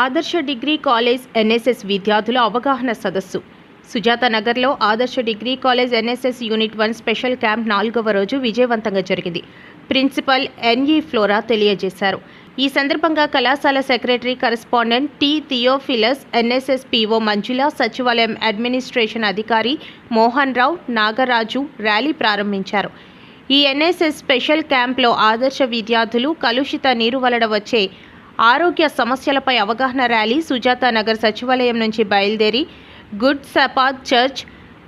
ఆదర్శ degree college NSS విద్యార్థుల అవగాహన సదస్సు. సుజాత నగర్లో Adarsh degree college NSS unit one special camp నాలుగవ రోజు విజయవంతంగా జరిగింది. ప్రిన్సిపల్ ఎన్ఈ ఫ్లోరా తెలియజేశారు. ఈ సందర్భంగా కళాశాల secretary correspondent T Theophilus NSS PO Manjula సచివాలయం అడ్మినిస్ట్రేషన్ అధికారి మోహన్ రావు నాగరాజు ర్యాలీ ప్రారంభించారు. ఈ ఎన్ఎస్ఎస్ స్పెషల్ క్యాంప్లో ఆదర్శ విద్యార్థులు కలుషిత నీరు వలడ వచ్చే ఆరోగ్య సమస్యలపై అవగాహన ర్యాలీ సుజాత నగర్ సచివాలయం నుంచి బయలుదేరి good shepherd church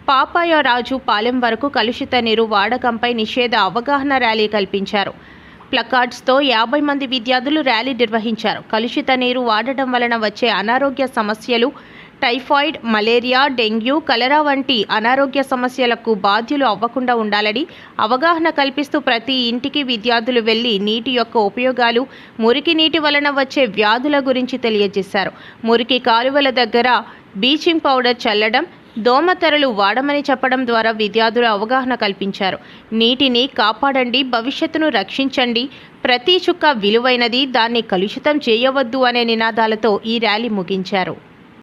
Papayaraju Palem వరకు కలుషిత నీరు వాడకంపై నిషేధ అవగాహన ర్యాలీ కల్పించారు. ప్లకార్డ్స్తో యాభై మంది విద్యార్థులు ర్యాలీ నిర్వహించారు. కలుషిత నీరు వాడటం వలన వచ్చే అనారోగ్య సమస్యలు టైఫాయిడ్ మలేరియా డెంగ్యూ కలరా వంటి అనారోగ్య సమస్యలకు బాధ్యులు అవ్వకుండా ఉండాలని అవగాహన కల్పిస్తూ ప్రతి ఇంటికి విద్యార్థులు వెళ్ళి నీటి యొక్క ఉపయోగాలు మురికి నీటి వలన వచ్చే వ్యాధుల గురించి తెలియజేశారు. మురికి కాలువల దగ్గర బీచింగ్ పౌడర్ చల్లడం దోమతెరలు వాడమని చెప్పడం ద్వారా విద్యార్థులు అవగాహన కల్పించారు. నీటిని కాపాడండి భవిష్యత్తును రక్షించండి. ప్రతి చుక్క విలువైనది దాన్ని కలుషితం చేయవద్దు అనే నినాదాలతో ఈ ర్యాలీ ముగించారు.